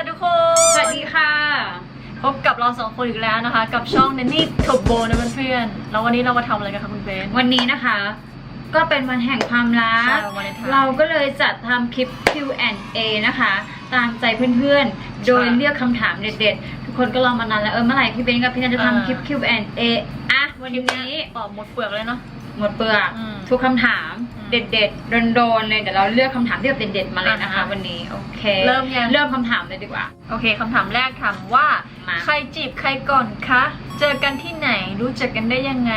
ค่ะทุกคน สวัสดีค่ะ พบกับเราสองคนอีกแล้วนะคะ กับช่องเนนี่ทบโบนะเพื่อนๆแล้ววันนี้เรามาทำอะไรกันคะคุณเบน วันนี้นะคะ ก็เป็นวันแห่งความรักใช่วันวาเลนไทน์เราก็เลยจัดทำคลิป Q&A นะคะ ตามใจเพื่อนๆ โดยเลือกคำถามเด็ดๆ ทุกคนก็รอมานานแล้ว เออเมื่อไหร่พี่เบนกับพี่นันจะทำคลิป Q&A อะวันนี้ ตอบหมดเปลือกเลยเนาะ หมดเปลือก อืมทุกคำถามอืมเด็ดๆโดนๆเลยเดี๋ยวเราเลือกคำถามที่แบบเด็ดๆมาเลยนะคะ อ่าฮะวันนี้โอเคเริ่มยัง เริ่มคำถามเลยดีกว่า โอเคคำถามแรกถามว่า มา ใครจีบใครก่อนคะ เจอกันที่ไหน รู้จักกันได้ยังไง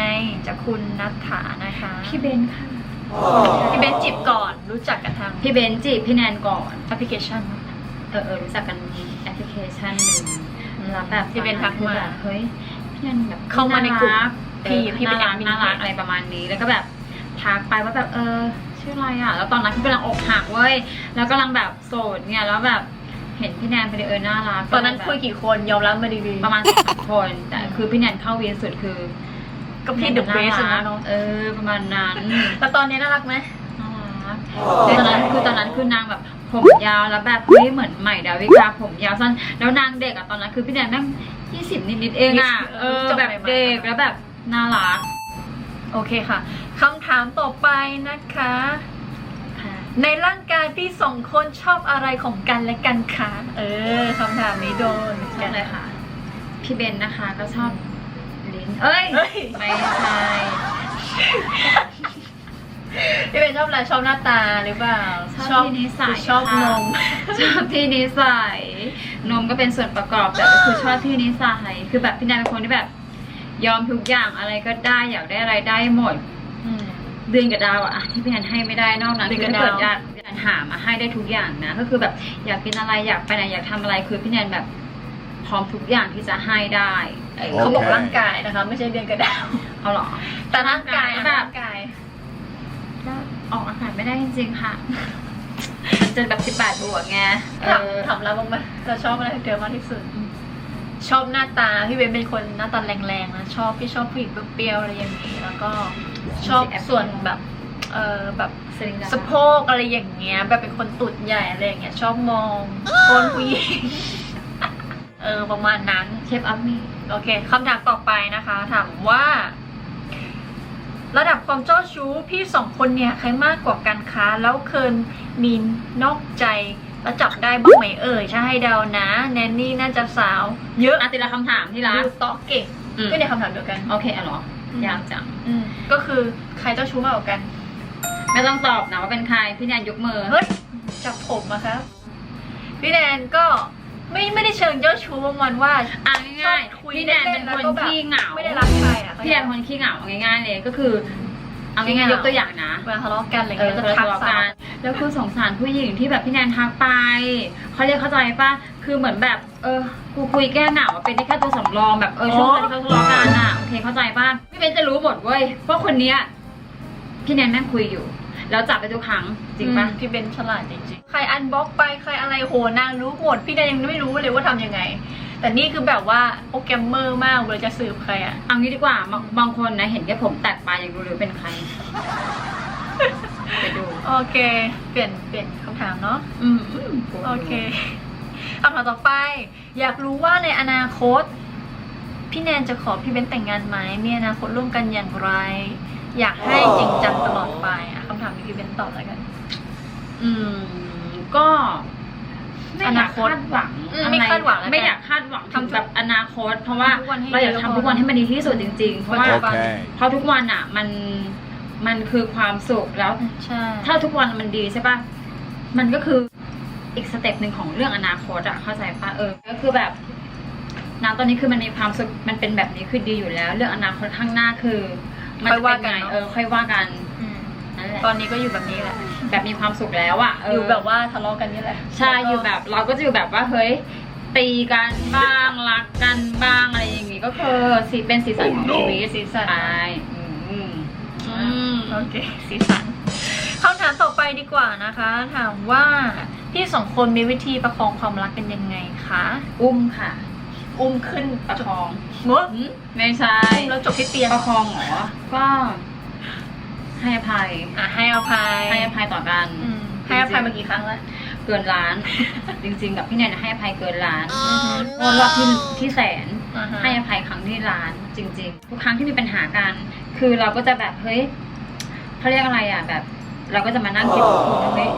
จากคุณนัทธานะคะ พี่เบนค่ะพี่เบนจีบก่อน รู้จักกันทางพี่เบนจีบพี่แนนก่อนแอปพลิเคชัน เออเออรู้จักกันแอปพลิเคชันหนึ่งแล้วแบบที่เป็นทักมาแบบเฮ้ยพี่นันแบบเข้ามาในกลุ่ม รั พี่เออพี่เป็นน่ารักแอดมินน่ารักอะไรประมาณนี้ แล้วก็แบบทักไปว่าแบบเออชื่ออะไรอะ แล้วตอนนั้นพี่กำลังอกหักเว้ย แล้วกำลังแบบโสดเนี่ย แล้วแบบเห็นพี่แนนไปเลยเออน่ารักตอนนั้นก็เลคุยแบบกี่คนยอมรับมาดีๆประมาณสามคน แต่คือพี่แนนเข้าเวียนสุดคือก็พี่เดอะเบสน่ารักนะเนาะเออประมาณนั้นแล้วตอนนี้น่ารักไหมน่ารักตอนนั้นคือตอนนั้นคือนางแบบผมยาวแล้วแบบเฮ้ยเหมือนใหม่ดาวิกาผมยาวสั้นแล้วนางเด็กอะตอนนั้นคือพี่แนนแม่งยี่สิบนิดๆเองอะเออแบบเด็กแล้วแบบ น่ารัก โอเคค่ะคำถามต่อไปนะคะ ในร่างกายพี่สองคนชอบอะไรของกันและกันคะเออคำถามนี้โดนชอบเลยค่ะ พี่เบนนะคะก็ชอบลิ้นเอ้ยเฮ้ยไม่ใช่พี่เป็นชอบอะไรชอบหน้าตาหรือเปล่าชอบที่นิสัยชอบค่ะนมชอบที่นิสัยนมก็เป็นส่วนประกอบแต่ก็คือชอบที่นิสัยคือแบบพี่แนนเป็นคนที่แบบ ยอมทุกอย่างอะไรก็ได้อยากได้อะไรได้หมดอืมเดือนกับดาวอะอะที่พี่แนนให้ไม่ได้นอกนั้นเดืคืออนกับถ้าเกิดดาวอยากอยากหามาให้ได้ทุกอย่างนะ ก็คือแบบอยากกินอะไรอยากไปไหนอยากทำอะไรคือพี่แนนแบบพร้อมทุกอย่างที่จะให้ได้เออเขาบอกโอเคร่างกายนะคะ ไม่ใช่เดือนกระดาวเอาเหรอ แต่ร่างกายแบบร่างกายก็ออกอากาศไม่ได้จริงๆค่ะมันจะแบบสิบแปดบวกไงเอถามอถามเราบ้างไหมเราชอบอะไรเธอมากที่สุด ชอบหน้าตาพี่เบนเป็นคนหน้าตาแรงๆนะชอบพี่ชอบผู้หญิงเปรี้ยวๆอะไรอย่างนี้ แล้วก็ชอบส่วนแบบเออแบบสลิงดาสะโพกอะไรอย่างเงี้ย แบบเป็นคนตุดใหญ่อะไรอย่างเงี้ยชอบมองก้นผู้หญิงเออประมาณนั้นเชฟอัพมี่โอเคคำถามต่อไปนะคะ ถามว่า ระดับความเจ้าชู้พี่สองคนเนี่ย ใครมากกว่ากันคะแล้วเคยมีนอกใจ แล้วจับได้บ้างไหมเอ่ยถ้าให้เดานะ แนนนี่น่าจะสาว เยอะอะทีละคำถามที่รักดูโต๊ะเก่งอืมก็ในคำถามเดียวกัน โอเคอะเหรออืมยากจัง อืมก็คือใครเจ้าชู้มากกว่ากัน ไม่ต้องตอบนะว่าเป็นใคร พี่แนนยกมือ เฮ้ยจับผมอะครับ พี่แนนก็ไม่ไม่ได้เชิงเจ้าชู้ประมาณว่า อะง่ายชอบคุยๆพี่แนนเป็นเล่นๆคนแล้วก็แบบขี้เหงา ไม่ได้รักใครอะพี่แนนเป็นคนขี้เหงาเอาง่ายๆเลยก็คือ เอาง่ายขี้เหงายๆกตัวอย่างนะเวลาทะเลาะกันอะไรเออเงี้ยจะจะทะทักเลาะสากัวนแล้วคือสงสารผู้หญิงที่แบบพี่แนนทักไปเขาเรียกเข้าใจปะคือเหมือนแบบ เออกูคุยแก้เหงาอะเป็นได้แค่ตัวสำรองแบบเออช่วงที่เขาทะเลาะกันอะโอเคเข้าใจปะพี่เบนจะรู้หมดเว้ยว่าคนเนี้ยพี่แนนแม่งคุยอยู่ แล้วจับไปทุกครั้งจริงปะอืมพี่เบนฉลาดจริงๆ ใครอันบล็อกไปใครอะไรโหนางรู้หมด พี่แนนยังไม่รู้เลยว่าทำยังไง แต่นี่คือแบบว่าโปรแกรมเมอร์มากเวลาจะสืบใครอะเอางี้ดีกว่าบางบางคนนะเห็นแค่ผมแตกปลายยังรู้เลยว่าเป็นใคร ไปดูโอเค เปลี่ยนเปลี่ยนคำถามเนาะอืมโอเคคำถามต่อไป อยากรู้ว่าในอนาคต พี่แนนจะขอพี่เบนแต่งงานไหมมีอนาคตร่วมกันอย่างไร อยากให้จริงจังตลอดไปอะคำถามนี้พี่เบนตอบแล้วกัน อืม ก็ไม่ อยากอนาคตคาดหวังอืมไม่คาดหวังแล้วกันไม่อยากคาดหวังทำทำแบบอนาคต เพราะว่าทำทุกวันให้เราอยากดีทำทุกวันให้มันดีที่สุดจริง ๆ เพราะว่าปัจจุบัน Okay. เพราะทุกวันอะ มันมันคือความสุขแล้ว ใช่ ถ้าทุกวันมันดีใช่ปะมันก็คืออีกสเต็ปหนึ่งของเรื่องอนาคตอะเข้าใจปะเออ ก็คือแบบณตอนนี้คือมันมีความสุขมันเป็นแบบนี้คือดีอยู่แล้ว เรื่องอนาคตข้างหน้าคือ มันจะเป็นไงเออค่อยว่ากันอืมนั่นแหละตอนนี้ก็อยู่แบบนี้แหละ แบบมีความสุขแล้วอะเอยู่แบบว่าทะเลาะกันนี่แหละใช่อยู่แบบเราก็จะอยู่แบบว่าเฮ้ยตีกันบ้างรักกันบ้างอะไรอย่างงี้ก็คือสีเป็นสีสันของชีวิตสีสันใช่อืมอืมโอเคสีสันคำถามต่อไปดีกว่านะคะ ถามว่าพี่สองคนมีวิธีประคองความรักกันยังไงคะอุ้มค่ะ อุ้มขึ้นประคองมุดหืมไม่ใช่อุ้มแล้วจบที่เตียงประคองเหรอก็ ให้อภัยอะให้อภัยให้อภัยต่อกันอืมให้อภัยมากี่ครั้งแล้ว เกินล้าน จริงๆ กับพี่แนนให้อภัยเกินล้านเพราะรอบที่ที่แสน อ่าฮะ ให้อภัยครั้งที่ล้านจริง ๆ ทุกครั้งที่มีปัญหากัน คือเราก็จะแบบเฮ้ยเขาเรียกอะไรอะแบบ เราก็จะมานั่งคิดว่าเฮ้ย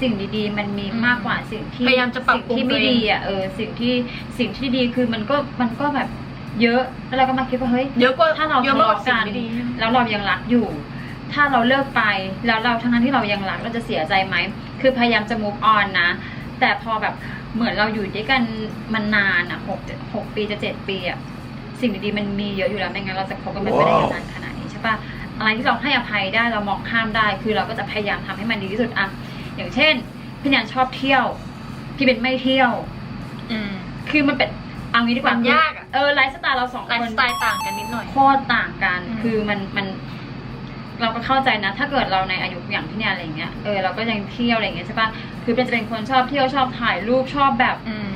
สิ่งดีๆ มันมีมากกว่าสิ่งที่พยายามจะปรับสิ่งปรุงที่ไม่ตัวเอง ดีอะเออสิ่งที่สิ่งที่ดีคือมันก็มันก็แบบเยอะแล้วเราก็มาคิดว่าเฮ้ย เยอะกว่าถ้าเราเยอะทะมากกเลาะว่าสิ่งกัน ไม่ดี แล้วเรายังรักอยู่ ถ้าเราเลิกไปแล้วเราทั้งนั้นที่เรายังรักเราจะเสียใจไหม คือพยายามจะ move on นะ แต่พอแบบเหมือนเราอยู่ด้วยกันมันนานอะหกหกปีจะเจ็ดปีอะสิ่งดีๆมันมีเยอะอยู่แล้วไม่งั้นเราจะคบกันไม่ได้นานขนาดนี้ใช่ปะอะไรที่เราให้อภัยได้เรามองข้ามได้ คือเราก็จะพยายามทำให้มันดีที่สุดอะอย่างเช่นพี่แนนชอบเที่ยวพี่เป็นไม่เที่ยว อืมคือมันเป็นเอางี้ดีกว่ามันยากอะเออไลฟ์สไตล์เราสองไลคฟ์นสไตล์ต่างกันนิดหน่อยโคตรต่างกันอืมคือมันมัน เราก็เข้าใจนะ ถ้าเกิดเราในอายุอย่างพี่แนนอะไรอย่างเงี้ยเออเราก็ยังเที่ยวอะไรอย่างเงี้ยใช่ปะคือเป็นจะเป็นคนชอบเที่ยวชอบถ่ายรูปชอบแบบอืม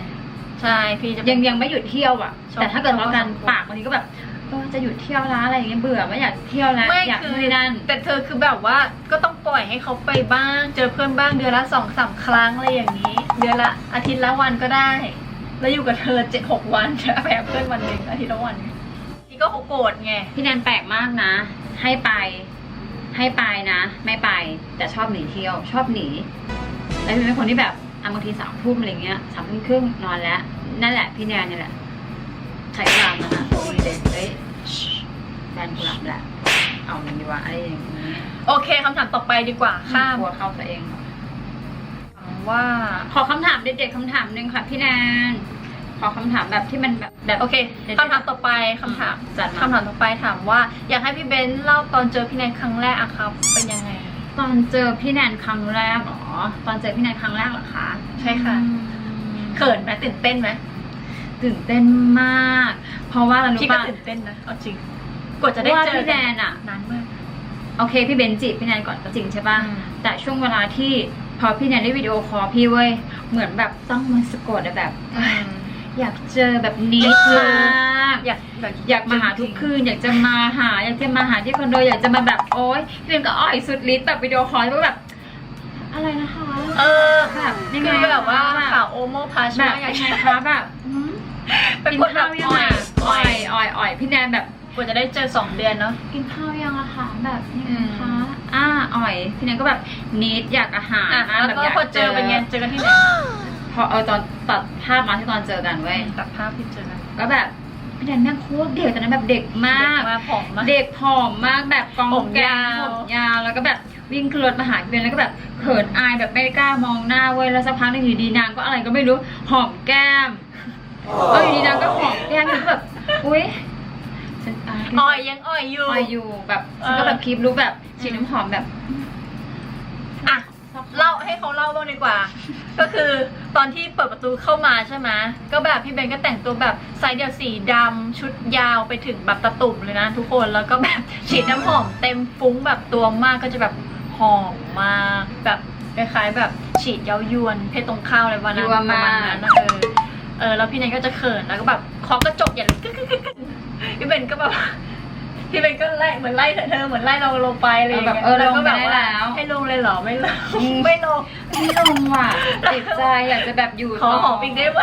ใช่พี่จะเป็น ยังยังไม่หยุดเที่ยวอะ ชอบแต่ถ้าเกิดเรากันชอบ ปากบางทีก็แบบเออจะหยุดเที่ยวละอะไรอย่างเงี้ยเบื่อไม่อยากเที่ยวแล้วไม่อยากคือนี่นั่น แต่เธอคือแบบว่าก็ต้องปล่อยให้เขาไปบ้าง เจอเพื่อนบ้างเดือนละสองสามครั้งอะไรอย่างนี้ เดือนละอาทิตย์ละวันก็ได้ แล้วอยู่กับเธอเจ็ดหกวันจะไปกับเพื่อนวันหนึ่งอาทิตย์ละวันนี่ก็เขาโกรธไง พี่แนนแปลกมากนะ ให้ไป ให้ไปนะ ไม่ไปแต่ชอบหนีเที่ยวชอบหนี แล้วเป็นคนที่แบบอะบางทีสามทุ่มอะไรเงี้ยสามทุ่มครึ่งนอนแล้ว นั่นแหละพี่แนนนี่แหละใช้เวลามานะดีเลยเฮ้ยแฟนกูหลับแหละเอามันดีกว่าอะไรอย่างนี้โอเคคำถามต่อไปดีกว่าข้ามกลัวเข้าตัวเองถามว่า ขอคำถามเด็ดๆคำถามหนึ่งค่ะพี่แนนข อคำถามแบบที่มันแบบแบบโอเคเดี๋ยวคำถามต่อไปคำถามจัดมาคำถามต่อไปถามว่า อยากให้พี่เบนซ์เล่าตอนเจอพี่แนนครั้งแรกอะครับ เป็นยังไง ตอนเจอพี่แนนครั้งแรกเหรอ ตอนเจอพี่แนนครั้งแรกเหรอคะ ใช่ค่ะอืมเขินไหมตื่นเต้นไหมตื่นเต้นมาก เพราะว่าเรารู้พี่ก็ป่ะตื่นเต้นนะเอาจริงกว่าจะได้ว่าเจอพี่แนนอะนานมาก โอเค พี่เบนจีบพี่แนนก่อนก็จริงใช่ป่ะ อืม แต่ช่วงเวลาที่พอพี่แนนได้วิดีโอคอลพี่เว้ย เหมือนแบบต้องมาสะกดอะแบบ อ ยากเจอแบบนี้มากอยากแบบอยากมาหาทุกคืน อยากจะมาหา อยากจะมาหาที่คอนโดอยากจะมาแบบโอ๊ยพี่เบนก็อ้อยสุดฤทธิ์แบบวิดีโอคอลแล้วก็แบบ อะไรนะคะ เออแบบยังไงคือแบบว่าแบบข่าวโอโมพาชแบบมาอยากยังไงคะแบบหืมเป็นกินคนแบข้าบวยังอ่อไงยอ่อ่ออยยอ่อยอ่อยพี่แนนแบบ กว่าจะได้เจอสองเดือนเนาะ กินข้าวยังอะคะแบบยังอืไงมคะอ่าอ่อยพี่แนนก็แบบนิดอยากอาหารอะนะแล้วแบบก็อยากพอเจอเป็นไง เจอกันที่ไหน พอเออตอนตัดภาพมาที่ตอนเจอกันเว้ยตัดภาพที่เจอกันก็แบบพี่แนนแม่งโคตรเด็กตอนนั้นแบบเด็กมากเด็มาผอมมาก เด็กผอมมากแบบกองผมแกยางวผมยาวแล้วก็แบบวิ่งขึ้นรถมาหาพี่เบนแล้วก็แบบเขินอายแบบไม่กล้ามองหน้าเว้ยแล้วสักพักหนึงอยู่ดีนางก็อะไรก็ไม่รู้หอมแก้มเอออยู่ดีนางก็หอมแก้มฉันก็แบบอุ้ยฉันอายอ่อยยังอ่อยอยู่ออยอยู่แบบเออฉันก็แบบคลิปรู้แบบฉีดน้ำหอมแบบอะ เล่าให้เขาเล่าบ้างดีกว่า ก็คือตอนที่เปิดประตูเข้ามาใช่ไหมก็แบบพี่เบนก็แต่งตัวแบบไซส์เดี่ยวสีดำชุดยาวไปถึงแบบตะตุ่มเลยนะทุกคนแล้วก็แบบฉีดน้ำหอมเต็มฟุ้งแบบตัวมากก็จะแบบหอมมากแบบคล้ายๆแบบฉีดเย้ายวนเพศตรงข้าวอะไรวันนั้นยั่วปมากระมาณนั้นนะเออเออแล้วพี่เนยก็จะเขินแล้วก็แบบเคาะกระจกอย่างกึกกึกกึกกึกพี่เบนก็แบบ พี่เบนก็ไล่เหมือนไล่เธอเหมือนไล่เราลงไปอะไรอย่างเงี้ยเออแบบเออแล้วก็แบบลงไปได้ว่าแล้ว ให้ลงเลยเหรอไม่ลงอืมไม่ลงไม่ลงว่ะติดใจอยากจะแบบอยู่ขอต่หอมอีกได้ไหม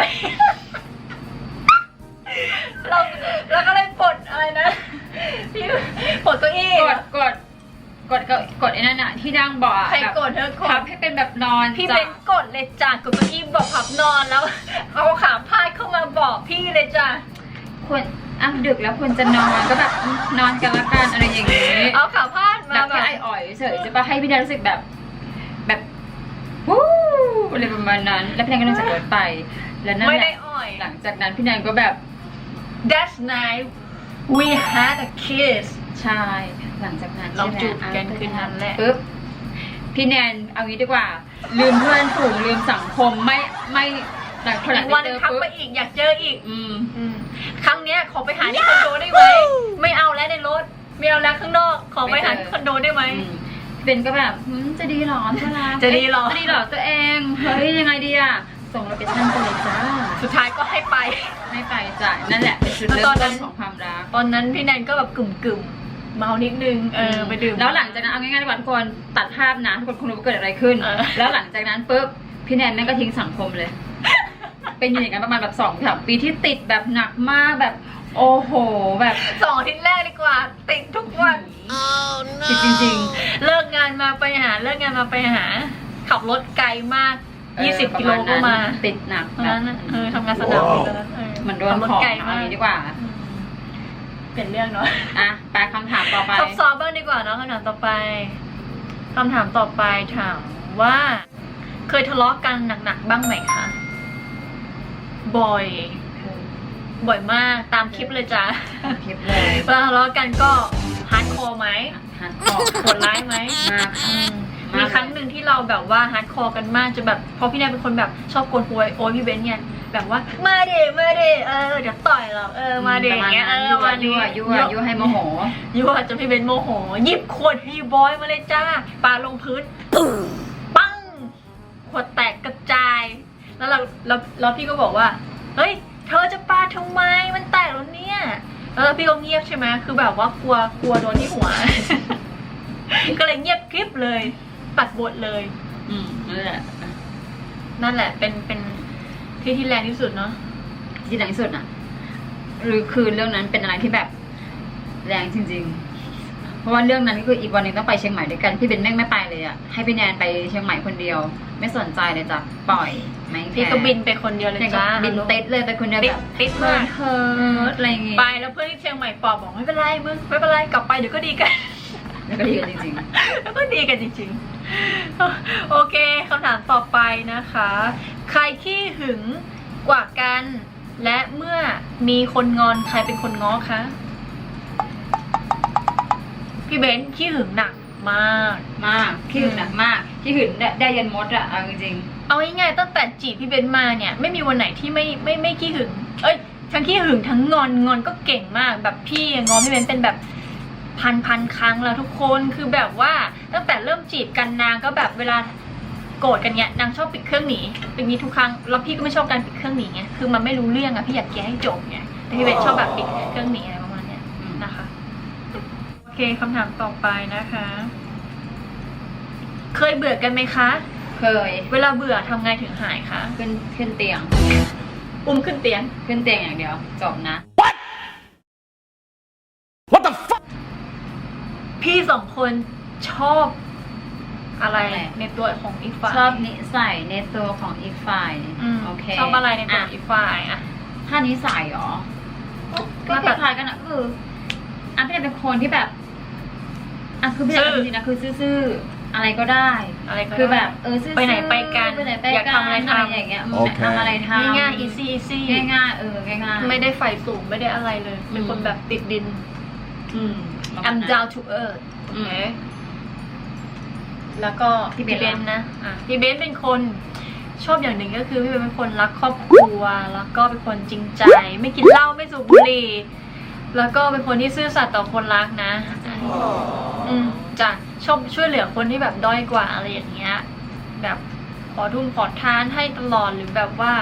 เราเราก็เลยปลดอะไรนะพี่ปลดเก้าอี้กดกดกดกดกดไอ้นั่นอะที่นั่งเบาะอะใครแบบกดเธอกพับดให้เป็นแบบนอนพี่จ้ะเบนกดเลยจ้ะกดเก้าอี้บอกพับนอนแล้ว เอาขาพาดเข้ามาบอกพี่เลยจ้ะ ควร อะดึกแล้วควรจะนอนก็แบบนอนกันละกันอะไรอย่างงี้เอาขาพาดแบมาบแบแค่บไออ่อยเฉยจะปะให้พี่แดนรู้สึกแบบแบบวู้อะไรประมาณนั้น แล้วพี่แดนก็ลงจากรถไป แล้วนั่นไม่แหได้ละอ่อย หลังจากนั้นพี่แดนก็แบบ That's night we had a kiss ใช่ หลังจากนั้นเราใช่ไหมจูบกันอะคืนนั้นแหละปุ๊บพี่แนนเอางี้ดีกว่า ลืมเพื่อนฝูงลืมสังคมไม่ไม่หลังคนหลัอีงกวันไปเจอทักปุ๊บไปอีกอยากเจออีก อืม อืม ครั้งเนี้ยขอไปหาที่คอนโดได้ไหมไม่เอาแล้วในรถไม่เอาแล้วข้างนอกขอไปหาที่คอนโดได้ไหมอืมเบนก็แบบหืมจะดีเหรอเพื่อนรักจะดีเหรอ จะดีเหรอตัวเองเฮ้ยยังไงดีอะส่งโลเคชั่นไปเลยจ้าสุดท้ายก็ให้ไป ไม่ไปจ้ะนั่นแหละเป็นจุดเริ่แล้วตอมนนั้ต้นนของความรัก ตอนนั้นพี่แนนก็แบบกึ่มกึ่มๆเมานิดนึงเออไปดื่มแล้วหลังจากนั้นเอาง่ายๆดีกว่าทุกคนตัดภาพนะทุกคนคงรู้ว่าเกิดอะไรขึ้นเออแล้วหลังจากนั้นปุ๊บพี่พี่แนนแม่งก็ทิ้งสังคมเลย เป็นอย่างนั้นประมาณแบบสองสามปีที่ติดแบบหนักมากแบบโอ้โห แบบสองอาทิตย์แรกดีกว่า ติดทุกวันติดจริงเลิกงานมาไปหา เลิกงานมาไปหา ขับรถไกลมากๆเออ20 กิโลประก็ณนั้นมา ติดหนักตอนแบบนั้นน่ะเออทำงานสนามบินตอนนั้นเออเหมือนโดนขับรถของไกลเอามาอกย่างนี้ดีกว่าอืมเปลี่ยนเรื่องเนาะอะไปคำถามต่อไปซับซ้อนบ้างดีกว่าเนาะคำถามต่อไปคำถามต่อไปถามว่า เคยทะเลาะกันหนักๆบ้างไหมคะ บ่อย บ่อยมากตามคลิปเลยจ้ะคลิปเลยเวลาทะเลาะกันก็ฮาร์ดคอร์ไหมฮันคอโหดร้ายไหมมากอืค่ะมมีครั้งหนึ่งที่เราแบบว่าฮาร์ดคอร์กันมากจนแบบเพราะพี่แนนเป็นคนแบบชอบกวนหัวโอ้ยพี่เบนซ์เนี่ยแบบว่ามาเดมาเดเออเดี๋ยวต่อยเราเออมาเดอย่างเงี้ยเออยั่วมาดิยั่วยั่วยั่วให้โมโหยั่วจนพี่เบนซ์โมโหหยิบขวดฮีบอยมาเลยจ้าปาลงพื้นปังขวดแตกกระจาย แล้วเราเราแล้วพี่ก็บอกว่า เฮ้ย เธอจะปาทำไม มันแตกแล้วเนี่ย แล้วพี่ก็เงียบใช่ไหมคือแบบว่ากลัว กลัวโดนที่หัว ก็เลยเงียบกริบเลย ปัดบทเลย อืมนั่นแหละนั่นแหละ เป็น เป็นที่ที่แรงที่สุดเนาะที่แรงที่สุดอะ หรือคือเรื่องนั้นเป็นอะไรที่แบบแรงจริง ๆ เพราะว่าเรื่องนั้นก็คืออีกวันหนึงต้องไปเชียงใหม่ด้วยกันพี่เบนแม่งไม่ไปเลยอะให้พี่แนนไปเชียงใหม่คนเดียว ไม่สนใจเลยจ้ะปล่อยไม่แคร์พี่ก็บินไปคนเดียวเลยเนี่ยก็จ้าบินติดเลยไปคนเดียวติดแบบติดเฮิมากร์ทเฮิร์ทอะไรอย่างงี้ไปแล้วเพื่อนที่เชียงใหม่ปอบบอกไม่เป็นไรมึงไม่เป็นไรกลับไปเดี๋ยวก็ดีกัน แล้วก็ดีกันจริงแล้วก็ดีกันจริงๆ โอเคคำถามต่อไปนะคะ ใครขี้หึงกว่ากัน และเมื่อมีคนงอนใครเป็นคนง้อคะ พี่เบนซ์ขี้หึงหนักมากๆมากขี้หึงหนักมากขี้หึงได้ได้ยันมดอะเอาจริงเอาง่ายๆตั้งแต่จีบพี่เบนซ์มาเนี่ยไม่มีวันไหนที่ไม่ไม่ไม่ขี้หึง เอ้ยทั้งขี้หึงทั้งงอนงอนก็เก่งมากแบบพี่งอนพี่เบนซ์เป็นแบบพันพันครั้งแล้วทุกคนคือแบบว่าตั้งแต่เริ่มจีบกันนางก็แบบเวลาโกรธกันเนี่ยนางชอบปิดเครื่องหนีเป็นนี้ทุกครั้งแล้วพี่ก็ไม่ชอบการปิดเครื่องหนีไงคือมันไม่รู้เรื่องอะพี่อยากเคลียร์ให้จบไงแต่พี่เบนซ์ชอบแบบปิดเครื่องหนีอะไรประมาณเนี้ย ๆอืม นะคะโอเคคำถามต่อไปนะคะ เคยเบื่อกันไหมคะ เคย เวลาเบื่อทำไงถึงหายคะ ขึ้นขึ้นเตียง อุ้มขึ้นเตียง ขึ้นเตียงอย่างเดียว จบนะ What the fuck? พี่สองคนชอบอะไรอะไร ในตัวของอีกฝ่ายชอบนิสัยในตัวของอีกฝ่ายอืมโอเคชอบอะไรในตัวอะของอีกฝ่ายอะ ถ้านิสัยเหรอก็ก็คแบบล้ายๆกันอะก็คืออะพี่แนนเป็นคนที่แบบ อะคือพี่แนนซื่อจริงๆนะคือซื่อๆอะไรก็ได้ อะไรก็คือได้แบบเออซื่อๆไปไหนไปกันไปไหนไปอยากกันทำ อะไรทำอย่างเงี้ยโอเค ทำอะไรทำง่ายๆ easy easy ง่ายๆเออง่ายๆ ไม่ได้ไฟสูงไม่ได้อะไรเลย เป็นคนแบบติดดิน อืม ประมาณ I'm นั้น down to earth โออืเคมแล้วก็พี่พี่เบเบนนล่ะ ซ์นะอะพี่เบนซ์เป็นคนชอบอย่างหนึ่งก็คือพี่เบนซ์เป็นคนรักครอบครัว แล้วก็เป็นคนจริงใจ ไม่กินเหล้าไม่สูบบุหรี่ แล้วก็เป็นคนที่ซื่อสัตย์ต่อคนรักนะ อืมจะชอบช่วยเหลือคนที่แบบด้อยกว่าอะไรอย่างเงี้ย แบบขอทุ่มขอทานให้ตลอดหรือแบบว่า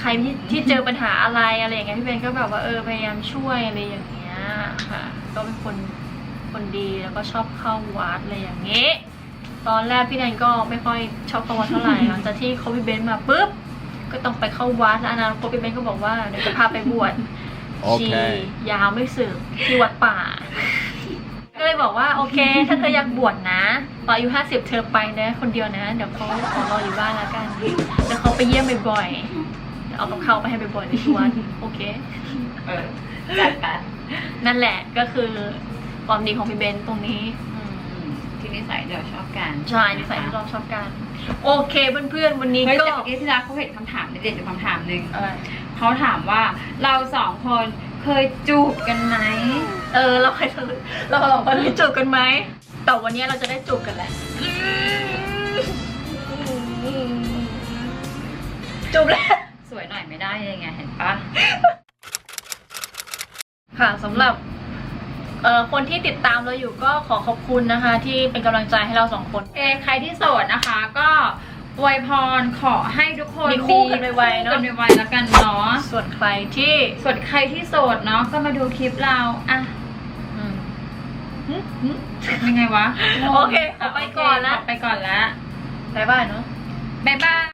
ใครที่ที่เจอปัญหาอะไรอะไรอย่างเงี้ยพี่เบนก็แบบว่าเออพยายามช่วยอะไรอย่างเงี้ยค่ะ ก็เป็นคนคนดีแล้วก็ชอบเข้าวัดอะไรอย่างเงี้ยตอนแรกพี่แดนก็ไม่ค่อยชอบเข้าวัดเท่าไหร่หลังจากที่เขาพี่เบนมาปุ๊บก็ต้องไปเข้าวัดแล้วอนาคตพี่เบนก็บอกว่าเดี๋ยวจะพาไปบวชโอเคชียาวไม่สึกที่วัดป่า ก็เลยบอกว่าโอเค ถ้าเธออยากบวชนะตอนอายุห้าสิบเธอไปนะ คนเดียวนะ เดี๋ยวเขาขอรออยู่บ้านแล้วกันเดี๋ยวเขาไปเยี่ยมบ่อยๆเดี๋ยวเอากับเขาวไปให้บ่อยๆในที่วัดโอเคเออจัดไปนั่นแหละก็คือความดีของพี่เบนตรงนี้อืมอืมที่นิสัยเดี๋ยวชอบกันใช่นิสัยที่เราชอบกัน โอเคเพื่อนๆวันนี้เฮ้ยก็แต่เมื่อกี้ที่รักเขาเห็นคำถามเด็ดๆอยู่คำถามหนึ่งอะไรเขาถามว่าเราสองคน เคยจูบกันไหม เออ เราเคยเราสองคนได้จูบกันไหม แต่วันนี้เราจะได้จูบกันแหละ จูบแล้ว สวยหน่อยไม่ได้ยังไงเห็นปะ ค่ะสำหรับเอ่อคนที่ติดตามเราอยู่ก็ขอขอบคุณนะคะ ที่เป็นกำลังใจให้เราสองคนเอใครที่โสดนะคะ ก็ อวยพรขอให้ทุกคนมีคู่กันไวๆเนอะ คู่กันไวๆแล้วกันเนาะส่วนใครที่ส่วนใครที่โสดเนาะก็มาดูคลิปเราอะอืมยังไงวะโอเคขอไปก่อนละขไปก่อนละบายบายเนาะ บ๊ายบาย